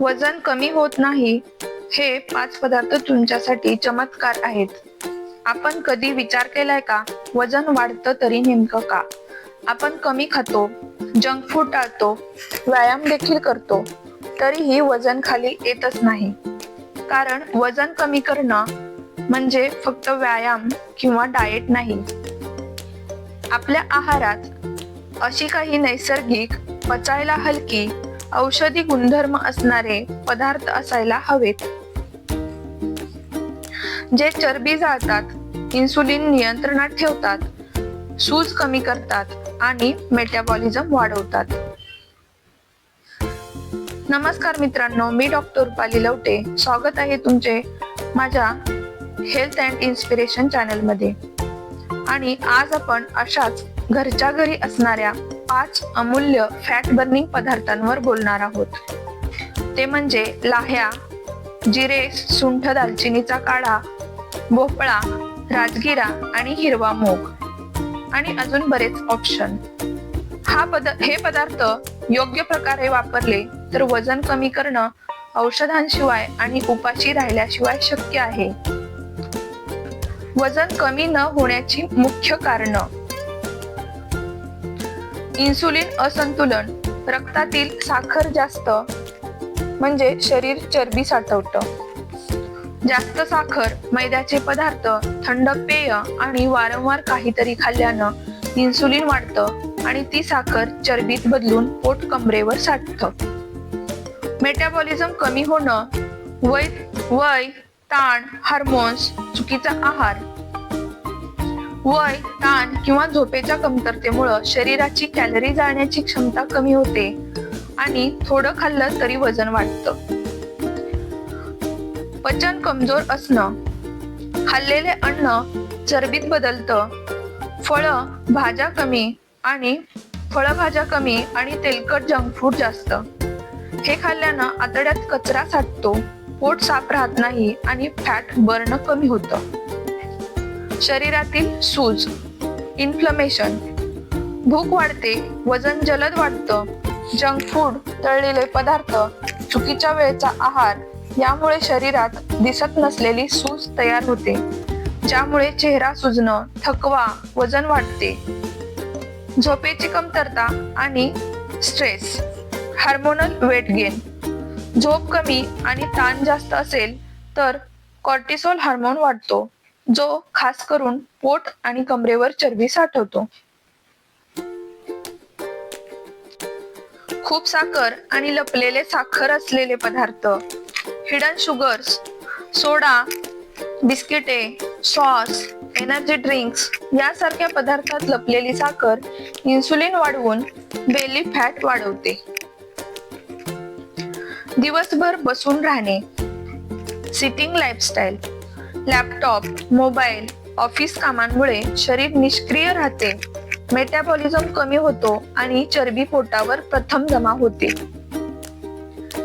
वजन कमी होत नाही हे पाच पदार्थ तुमच्यासाठी चमत्कार आहेत. आपण कधी विचार केलाय का? वजन वाढतं तरी नेमकं का? आपण कमी खातो जंक फूड टाळतो व्यायाम देखील करतो तरीही वजन खाली येतच नाही. कारण वजन कमी करणं म्हणजे फक्त व्यायाम किंवा डाएट नाही. आपल्या आहारात अशी काही नैसर्गिक पचायला हलकी औषधी गुणधर्म असणारे पदार्थ असायला हवेत. जे चरबी जाळतात इन्सुलिन नियंत्रणात ठेवतात सूज कमी करतात आणि मेटाबॉलिझम वाढवतात. नमस्कार मित्रांनो मी डॉक्टर रुपाली लवटे. स्वागत आहे तुमचे माझ्या हेल्थ अँड इन्स्पिरेशन चॅनलमध्ये आणि आज आपण अशाच घरच्या घरी असणाऱ्या पाच अमूल्य फॅट बर्निंग पदार्थांवर बोलणार आहोत. ते म्हणजे लाह्या जिरे सुंठ दालचिनीचा काढा भोपळा राजगिरा आणि हिरवा मूग. आणि अजून बरेच ऑप्शन हा पद हे पदार्थ योग्य प्रकारे वापरले तर वजन कमी करणं औषधांशिवाय आणि उपाशी राहिल्याशिवाय शक्य आहे. वजन कमी न होण्याची मुख्य कारणं. इन्सुलिन असंतुलन. रक्तातील साखर जास्त. म्हणजे शरीर चरबी साठवतं. जास्त साखर मैद्याचे पदार्थ थंड पेय आणि वारंवार काहीतरी खाल्ल्यानं इन्सुलिन वाढतं आणि ती साखर चरबीत बदलून पोट कमरेवर साठतं. मेटाबॉलिझम कमी होणं वय वय ताण हार्मोन्स चुकीचा आहार वय ताण किंवा झोपेच्या कमतरतेमुळं शरीराची कॅलरी जाळण्याची क्षमता कमी होते आणि थोडं खाल्लं तरी वजन वाढतं. पचन कमजोर असणं खाल्लेले अन्न चरबीत बदलतं फळं भाज्या कमी आणि फळभाज्या कमी आणि तेलकट जंक फूड जास्त. हे खाल्ल्यानं आतड्यात कचरा साठतो पोट साफ राहत नाही आणि फॅट बर्न कमी होतं. शरीरातील सूज इन्फ्लमेशन भूक वाढते वजन जलद वाढतं जंक फूड तळलेले पदार्थ चुकीच्या वेळेचा आहार यामुळे शरीरात दिसत नसलेली सूज तयार होते ज्यामुळे चेहरा सुजणं थकवा वजन वाढते. झोपेची कमतरता आणि स्ट्रेस हार्मोनल वेट गेन झोप कमी आणि ताण जास्त असेल तर कॉर्टिसोल हार्मोन वाढतो. जो खास करून पोट आणि कमरेवर चरबी साठवतो. खूप साखर आणि लपलेले साखर असलेले पदार्थ हिडन शुगर्स सोडा बिस्किटे सॉस एनर्जी ड्रिंक्स यासारख्या पदार्थात लपलेली साखर इन्सुलिन वाढवून बेली फॅट वाढवते. दिवसभर बसून राहणे sitting lifestyle laptop mobile office कामांमुळे शरीर निष्क्रिय राहते. मेटाबॉलिझम कमी होतो आणि चरबी पोटावर प्रथम जमा होते.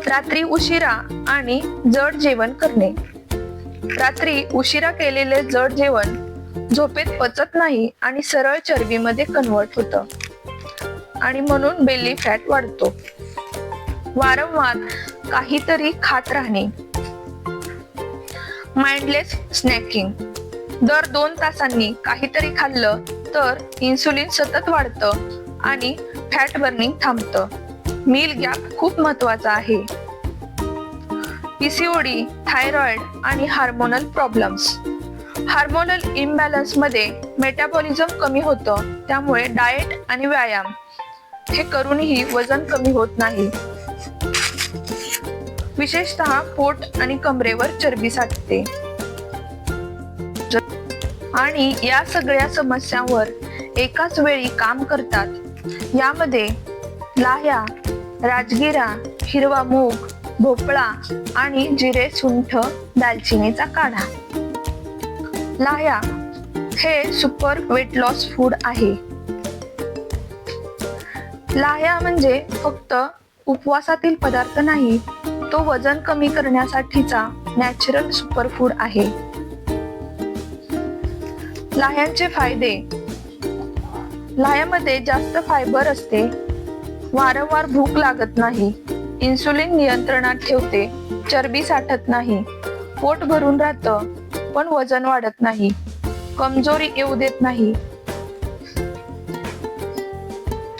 रात्री उशिरा आणि जड जेवण करणे. रात्री उशिरा केलेले जड जेवण झोपेत पचत नाही आणि सरळ चरबीमध्ये कन्वर्ट होतं. आणि म्हणून बेली फॅट वाढतो. वारंवार काहीतरी खात राहणे. माइंडलेस स्नॅकिंग दर दोन तासांनी काहीतरी खाल्लं तर इन्सुलिन सतत वाढतं आणि फॅट बर्निंग थांबतं. मील गॅप खूप महत्त्वाचा आहे. पीसीओडी थायरॉइड आणि हार्मोनल प्रॉब्लेम्स हार्मोनल इम्बॅलन्समध्ये मेटाबॉलिझम कमी होतं त्यामुळे डाएट आणि व्यायाम हे करूनही वजन कमी होत नाही. विशेषतः पोट आणि कमरेवर चरबी साठते. आणि या सगळ्या समस्यांवर एकाच वेळी काम करतात. यामध्ये लाह्या राजगिरा हिरवा मूग भोपळा आणि जिरे सुंठ दालचिनीचा काढा. लाह्या हे सुपर वेट लॉस फूड आहे. लाह्या म्हणजे फक्त उपवासातील पदार्थ नाही तो वजन कमी करण्यासाठीचा नॅचरल सुपरफूड आहे. लाह्यांचे फायदे. लाह्यामध्ये जास्त फायबर असते. वारंवार भूक लागत नाही. इन्सुलिन नियंत्रणात ठेवते. चरबी साठत नाही. पोट भरून राहतं पण वजन वाढत नाही. कमजोरी येऊ देत नाही.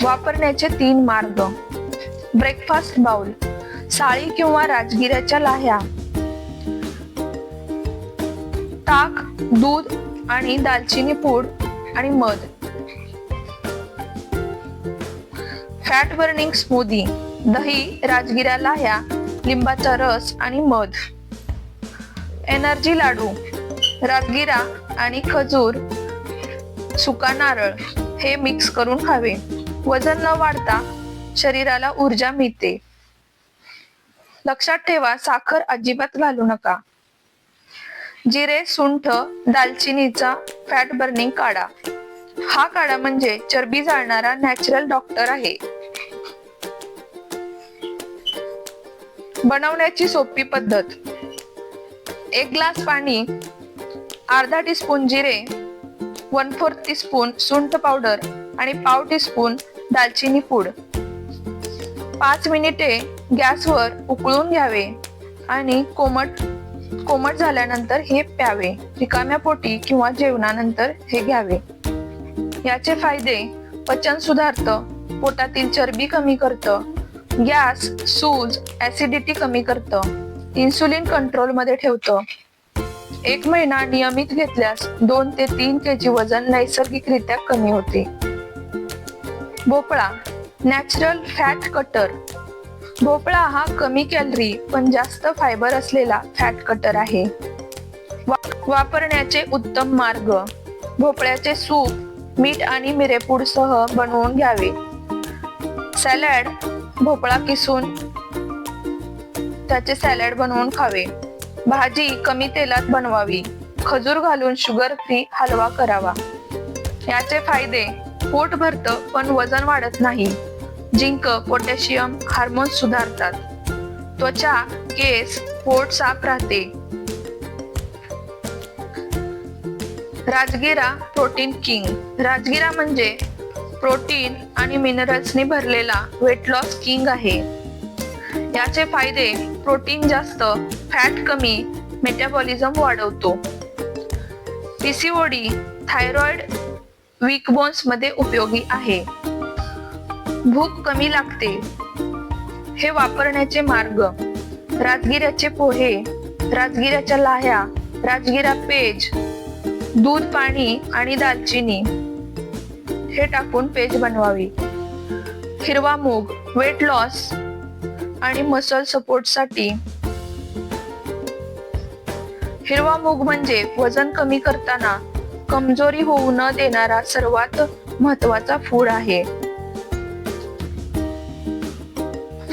वापरण्याचे तीन मार्ग. ब्रेकफास्ट बाउल साळी किंवा राजगिऱ्याच्या लाह्या. ताक दूध आणि दालचिनी पूड आणि मध. फॅट बर्निंग स्मूदी दही राजगिरा लाह्या लिंबाचा रस आणि मध. एनर्जी लाडू राजगिरा आणि खजूर सुका नारळ हे मिक्स करून खावे. वजन न वाढता शरीराला ऊर्जा मिळते. लक्षात ठेवा साखर अजिबात घालू नका. जिरे सुंठ दालचिनीचा फॅट बर्निंग काढा. हा काढा म्हणजे चरबी जाळणारा नॅचरल डॉक्टर आहे. बनवण्याची सोपी पद्धत. एक ग्लास पाणी अर्धा टीस्पून जिरे वन फोर्थ टीस्पून सुंठ पावडर आणि पाव टीस्पून दालचिनी पूड. पाच मिनिटे गॅसवर उकळून घ्यावे आणि कोमट कोमट झाल्यानंतर हे प्यावे. रिकाम्या पोटी किंवा जेवणानंतर हे घ्यावे. याचे फायदे पचन सुधारतं पोटातील चरबी कमी करतं गॅस सूज ऍसिडिटी कमी करतं इन्सुलिन कंट्रोलमध्ये ठेवतं. एक महिना नियमित घेतल्यास दोन ते तीन केजी वजन नैसर्गिकरित्या कमी होते. भोपळा नॅचरल फॅट कटर. भोपळा हा कमी कॅलरी पण जास्त फायबर असलेला फॅट कटर आहे. वा- वापरण्याचे उत्तम मार्ग. भोपळ्याचे सूप मीठ आणि मिरेपूड सह बनवून घ्यावे. सॅलड भोपळा किसून त्याचे सॅलड बनवून खावे. भाजी कमी तेलात बनवावी. खजूर घालून शुगर फ्री हलवा करावा. याचे फायदे पोट भरतं पण वजन वाढत नाही. जिंक पोटॅशियम हार्मोन सुधारतात. त्वचा केस पोट साफ राहते. राजगिरा प्रोटीन किंग. राजगिरा म्हणजे प्रोटीन आणि मिनरल्सने भरलेला वेट लॉस किंग आहे. याचे फायदे प्रोटीन जास्त फॅट कमी मेटाबॉलिझम वाढवतो. पीसीओडी थायरॉइड वीक बोन्समध्ये उपयोगी आहे. भूक कमी लागते. हे वापरण्याचे मार्ग. राजगिऱ्याचे पोहे राजगिऱ्याच्या लाह्या राजगिरा पेज दूध पाणी आणि दालचिनी. हे टाकून पेज बनवावी. हिरवा मूग वेट लॉस आणि मसल सपोर्टसाठी. हिरवा मूग म्हणजे वजन कमी करताना कमजोरी होऊ न देणारा सर्वात महत्त्वाचा फूड आहे.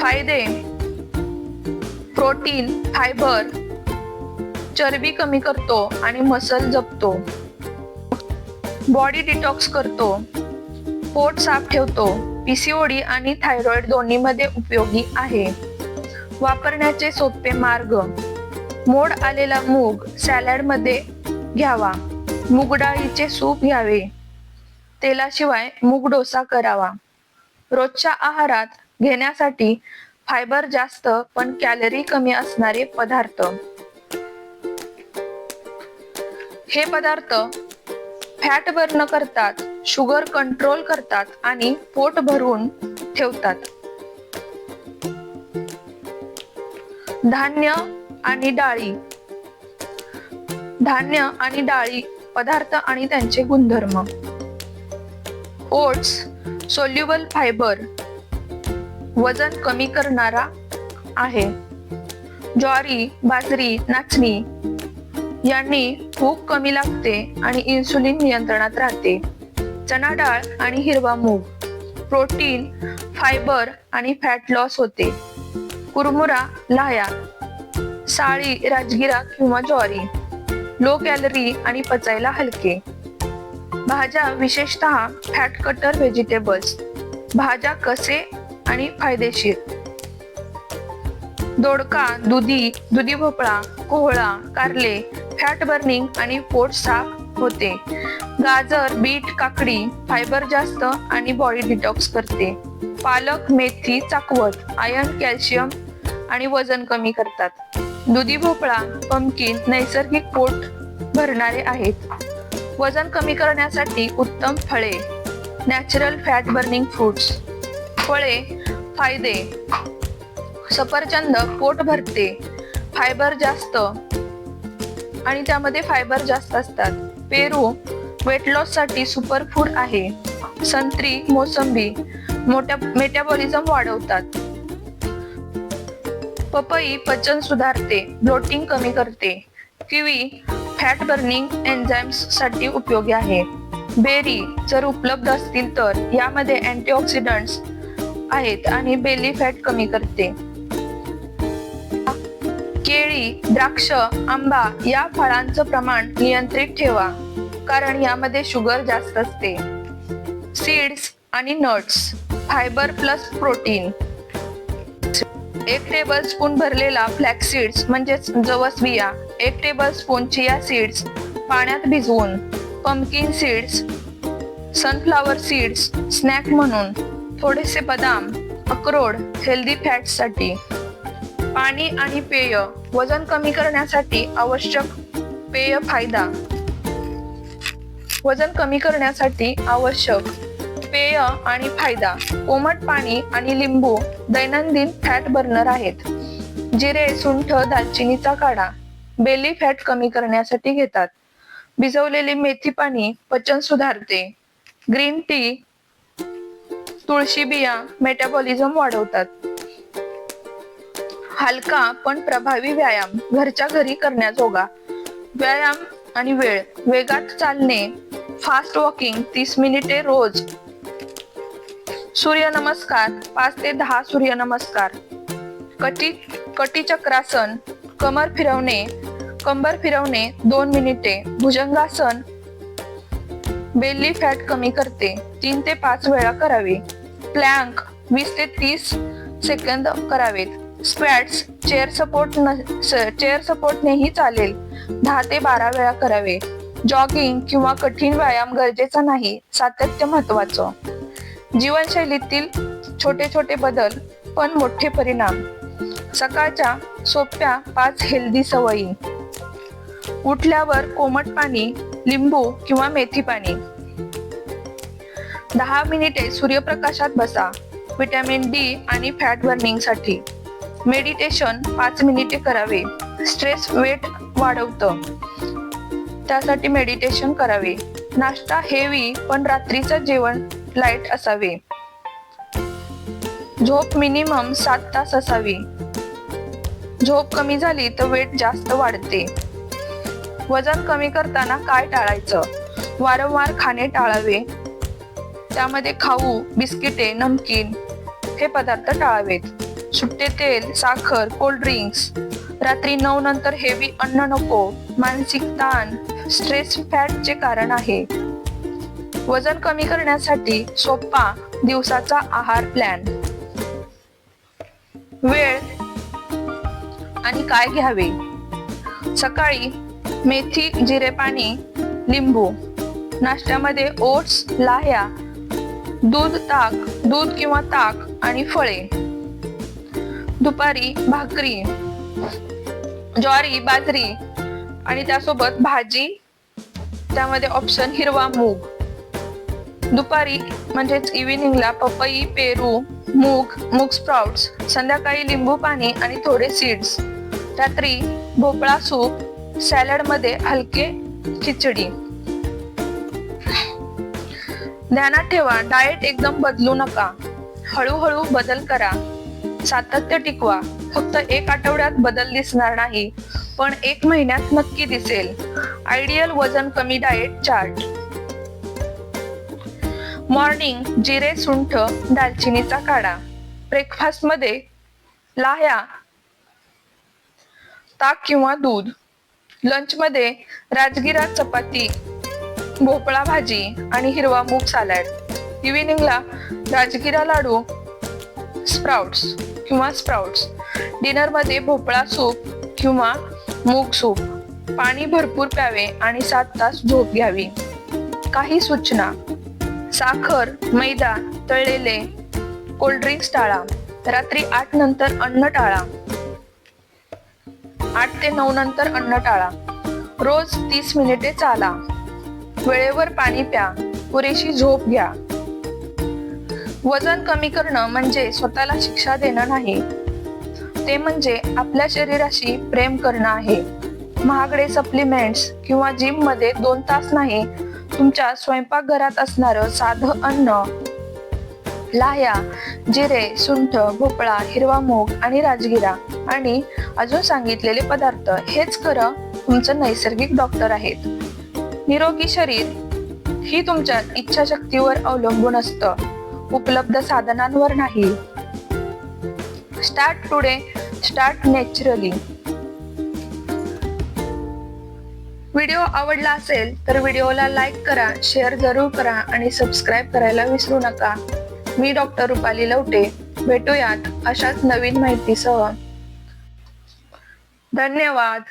फायदे. प्रोटीन फायबर चरबी कमी करतो आणि मसल जपतो. बॉडी डिटॉक्स करतो. पोट साफ ठेवतो. पीसीओडी आणि थायरॉइड दोन्हीमध्ये उपयोगी आहे. वापरण्याचे सोपे मार्ग. मोड आलेला मूग सॅलडमध्ये घ्यावा. मूग डाळीचे सूप घ्यावे. तेलाशिवाय मूग डोसा करावा. रोजच्या आहारात घेण्यासाठी फायबर जास्त पण कॅलरी कमी असणारे पदार्थ. हे पदार्थ फॅट बर्न करतात शुगर कंट्रोल करतात आणि पोट भरून ठेवतात. धान्य आणि डाळी. धान्य आणि डाळी पदार्थ आणि त्यांचे गुणधर्म. ओट्स सोल्युबल फायबर वजन कमी करणारा आहे. ज्वारी बाजरी नाचणी यांनी भूक कमी लागते आणि इन्सुलिन नियंत्रणात राहते. चणा डाळ आणि हिरवा मूग प्रोटीन फायबर आणि फॅट लॉस होते. कुरमुरा लाया साळी राजगिरा किंवा ज्वारी लो कॅलरी आणि पचायला हलके. भाज्या विशेषतः फॅट कटर व्हेजिटेबल्स भाज्या कसे आणि फायदेशीर. दोडका दुधी दुधी भोपळा कोहळा कारले फॅट बर्निंग आणि पोट साफ होते. गाजर बीट काकडी फायबर जास्त आणि बॉडी डिटॉक्स करते. पालक मेथी चाकवत आयर्न कॅल्शियम आणि वजन कमी करतात. दुधी भोपळा पंपकिन नैसर्गिक पोट भरणारे आहेत. वजन कमी करण्यासाठी उत्तम फळे नॅचरल फॅट बर्निंग फ्रुट्स. फळे फायदे. सफरचंद पोट भरते. फायबर जास्त. आणि त्यामध्ये फायबर जास्त असतात. पेरू वेट लॉससाठी सुपरफूड आहे. संत्री मोसंबी मोठ्या मेटाबॉलिझम वाढवतात. पपई पचन सुधारते ब्लोटिंग कमी करते. किवी फॅट बर्निंग एन्झाईम्ससाठी उपयोगी आहे. बेरी जर उपलब्ध असतील तर यामध्ये अँटीऑक्सिडंट्स आहेत आणि बेली फॅट कमी करते. केळी द्राक्ष आंबा या फळांचं प्रमाण नियंत्रित ठेवा कारण यामध्ये शुगर जास्त असते. सीड्स आणि नट्स फायबर प्लस प्रोटीन एक टेबल स्पून भरलेला फ्लॅक्स सीड्स म्हणजेच जवस बिया एक टेबल स्पून चिया सीड्स पाण्यात भिजवून pumpkin seeds sunflower seeds snack म्हणून. थोडेसे बदाम अक्रोड हेल्दी फॅटसाठी पाणी आणि पेय वजन कमी करण्यासाठी आवश्यक पेय फायदा. वजन कमी करण्यासाठी आवश्यक पेय आणि फायदा. कोमट पाणी आणि लिंबू दैनंदिन फॅट बर्नर आहेत. जिरे सुंठ दालचिनीचा काढा बेली फॅट कमी करण्यासाठी घेतात. भिजवलेली मेथी पाणी पचन सुधारते. ग्रीन टी तुळशी बिया मेटाबॉलिझम वाढवतात. हलका पण प्रभावी व्यायाम घरच्या घरी करण्याजोगा. व्यायाम आणि वेळ वेगात चालणे फास्ट वॉकिंग तीस मिनिटे रोज. सूर्यनमस्कार पाच ते दहा सूर्यनमस्कार. कटी कटीचक्रासन कमर फिरवणे कंबर फिरवणे दोन मिनिटे. भुजंगासन बेली फॅट कमी करते. तीन ते पाच वेळा करावे. प्लँक वीस ते तीस सेकंद करावेत. स्क्वॅट्स चेअर सपोर्ट चेअर सपोर्टनेही चालेल. दहा ते बारा वेळा करावे. जॉगिंग किंवा कठीण व्यायाम गरजेचा नाही सातत्य महत्वाचं जीवनशैलीतील छोटे छोटे बदल पण मोठे परिणाम. सकाळच्या सोप्या पाच हेल्दी सवयी. उठल्यावर कोमट पाणी लिंबू किंवा मेथी पाणी. दहा मिनिटे सूर्यप्रकाशात बसा. व्हिटॅमिन डी आणि फॅट बर्निंगसाठी. मेडिटेशन पाच मिनिटे करावे. स्ट्रेस वेट वाढवतं. त्यासाठी मेडिटेशन करावे. नाश्ता हेवी पण रात्रीचं जेवण लाइट असावे. झोप मिनिमम सात तास असावी. झोप कमी झाली तर वेट जास्त वाढते. वजन कमी करताना काय टाळायचं? वारंवार खाणे टाळावे. त्यामध्ये खाऊ बिस्किटे नमकीन हे पदार्थ टाळावेत. सुट्टे तेल साखर कोल्ड ड्रिंक्स रात्री नऊ नंतर हेवी अन्न नको मानसिक ताण स्ट्रेस फॅटचे कारण आहे. वजन कमी करण्यासाठी सोपा दिवसाचा आहार प्लॅन वेळ आणि काय घ्यावे? सकाळी मेथी जिरे पाणी लिंबू. नाश्त्यामध्ये ओट्स लाह्या दूध ताक दूध किंवा ताक आणि फळे. दुपारी भाकरी ज्वारी बाजरी आणि त्यासोबत भाजी. त्यामध्ये ऑप्शन हिरवा मूग. दुपारी म्हणजेच इव्हिनिंगला पपई पेरू मूग मूग स्प्राउट्स संध्याकाळी लिंबू पाणी आणि थोडे सीड्स रात्री भोपळा सूप सॅलडमध्ये हलके खिचडी. ध्यानात ठेवा. डाएट एकदम बदलू नका. हळूहळू बदल करा. सातत्य टिकवा. फक्त एक आठवड्यात बदल दिसणार नाही पण एक महिन्यात नक्की दिसेल. आयडियल वजन कमी डाएट चार्ट मॉर्निंग जिरे सुंठ दालचिनीचा काढा. ब्रेकफास्टमध्ये लाह्या. ताक किंवा दूध. लंच मध्ये राजगिरा चपाती. भोपळा भाजी आणि हिरवा मूग सॅलड इव्हिनिंगला राजगिरा लाडू स्प्राउट्स किंवा स्प्राउट्स डिनरमध्ये भोपळा सूप किंवा मूग सूप पाणी भरपूर प्यावे आणि सात तास झोप घ्यावी. काही सूचना. साखर मैदा तळलेले कोल्ड्रिंक्स टाळा. रात्री आठ नंतर अन्न टाळा. आठ ते नऊ नंतर अन्न टाळा. रोज तीस मिनिटे चाला. वेळेवर पाणी प्या. पुरेशी झोप घ्या. वजन कमी करणं म्हणजे स्वतःला शिक्षा देणं नाही. ते म्हणजे आपल्या शरीराशी प्रेम करणं आहे. महागडे सप्लिमेंट्स किंवा जिममध्ये दोन तास नाही तुमच्या स्वयंपाकघरात असणारं साधं अन्न. लाह्या जिरे सुंठ भोपळा हिरवा मूग आणि राजगिरा आणि अजून सांगितलेले पदार्थ हेच खरं तुमचं नैसर्गिक डॉक्टर आहेत. निरोगी शरीर ही तुमच्या इच्छाशक्तीवर अवलंबून असतं. उपलब्ध साधनांवर नाही. Start today start naturally video आवडला असेल तर व्हिडिओला लाईक करा शेअर जरूर करा आणि सबस्क्राईब करायला विसरू नका. मी डॉक्टर रुपाली लवटे. भेटूयात अशाच नवीन माहितीसह. धन्यवाद.